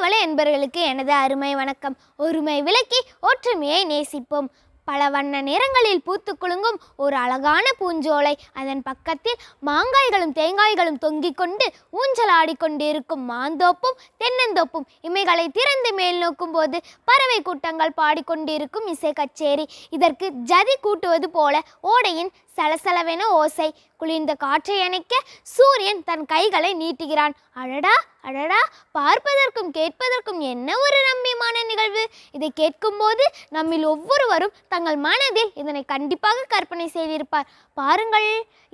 அறிவலை என்பவர்களுக்கு எனது அருமை வணக்கம். ஒருமை விளக்கி ஒற்றுமையை நேசிப்போம். பல வண்ண நிறங்களில் பூத்து குலுங்கும் ஒரு அழகான பூஞ்சோலை. அதன் பக்கத்தில் மாங்காய்களும் தேங்காய்களும் தொங்கிக் கொண்டு ஊஞ்சலாடிக் கொண்டிருக்கும் மாந்தோப்பும் தென்னந்தோப்பும் இமைகளை திறந்து மேல் நோக்கும் போது பறவை கூட்டங்கள் பாடிக்கொண்டிருக்கும் இசை கச்சேரி. இதற்கு ஜதி கூட்டுவது போல ஓடையின் சலசலவென ஓசை. குளிர்ந்த காற்றை அணைக்க சூரியன் தன் கைகளை நீட்டுகிறான். அடடா! அடடா பார்ப்பதற்கும் கேட்பதற்கும் என்ன ஒரு ரம்மியமான நிகழ்வு? இதை கேட்கும்போது நம்மில் ஒவ்வொருவரும் தங்கள் மனதில் இதனை கண்டிப்பாக கற்பனை செய்திருப்பார். பாருங்கள்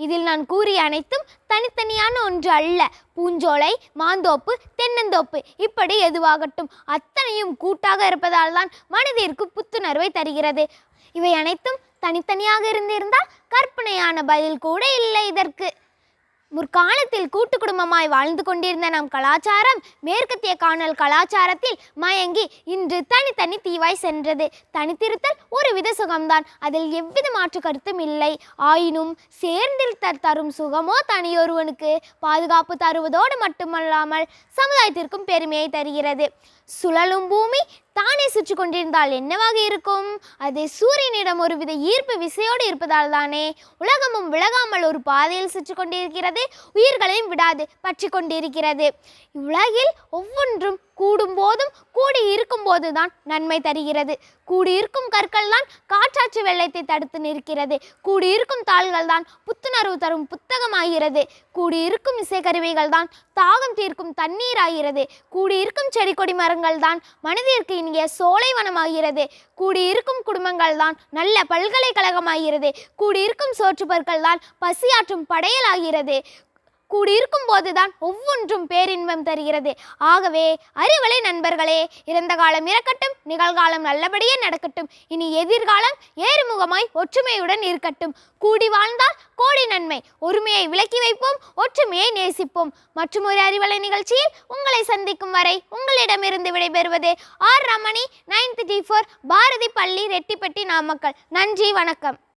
இதில் நான் கூறிய அனைத்தும் தனித்தனியான ஒன்று அல்ல. பூஞ்சோலை மாந்தோப்பு தென்னந்தோப்பு. இப்படி எதுவாகட்டும் அத்தனையும் கூட்டாக இருப்பதால் தான் மனதிற்கு புத்துணர்வை தருகிறது. இவை அனைத்தும் தனித்தனியாக இருந்திருந்தால் கற்பனையான பதில் கூட இல்லை இதற்கு. முற்காலத்தில் கூட்டு குடும்பமாய் வாழ்ந்து கொண்டிருந்த நம் கலாச்சாரம் மேற்கத்திய காணல் கலாச்சாரத்தில் மயங்கி இன்று தனித்தனி தீவாய் சென்றது. தனித்திருத்தல் ஒரு வித சுகம்தான். அதில் எவ்வித மாற்று கருத்தும் இல்லை. ஆயினும் சேர்ந்திருத்தல் தரும் சுகமோ தனியொருவனுக்கு பாதுகாப்பு தருவதோடு மட்டுமல்லாமல் சமுதாயத்திற்கும் பெருமையை தருகிறது. சுழலும் பூமி தானே சுற்றி கொண்டிருந்தால் என்னவாக இருக்கும்? அது சூரியனிடம் ஒருவித ஈர்ப்பு விசையோடு இருப்பதால் தானே. உலகமும் விலகாமல் ஒரு பாதையில் சுற்றி கொண்டிருக்கிறது உயிர்களையும் விடாது பற்றி கொண்டிருக்கிறது. உலகில் ஒவ்வொன்றும் கூடும் போதும் கூடி இருக்கும் போதுதான் நன்மை தருகிறது. கூடியிருக்கும் கற்கள் தான் காற்றாற்று வெள்ளத்தை தடுத்து நிற்கிறது. கூடியிருக்கும் தாள்கள் தான் புத்துணர்வு தரும் புத்தகமாகிறது. கூடியிருக்கும் இசைக்கருவிகள் தான் தாகம் தீர்க்கும் தண்ணீராகிறது. கூடியிருக்கும் செடி கொடி மரங்கள் தான் மனதிற்கு இனிய சோலைவனமாகிறது. கூடியிருக்கும் குடும்பங்கள் தான் நல்ல பல்கலைக்கழகமாகிறது. கூடியிருக்கும் சோற்றுப்பற்கள் தான் பசியாற்றும் படையலாகிறது. கூடியிருக்கும் போதுதான் ஒவ்வொன்றும் பேரின்பம் தருகிறது. ஆகவே அறிவலை நண்பர்களே இறந்த காலம் இறக்கட்டும் நிகழ்காலம் நல்லபடியே நடக்கட்டும் இனி எதிர்காலம் ஏறுமுகமாய் ஒற்றுமையுடன் இருக்கட்டும். கூடி வாழ்ந்தால் கோடி நன்மை ஒருமையை விலக்கி வைப்போம் ஒற்றுமையை நேசிப்போம். மற்றும் ஒரு அறிவலை நிகழ்ச்சியில் உங்களை சந்திக்கும் வரை உங்களிடமிருந்து விடைபெறுவது R Ramani ninth D four Bharathi பள்ளி ரெட்டிப்பட்டி நாமக்கல். நன்றி வணக்கம்.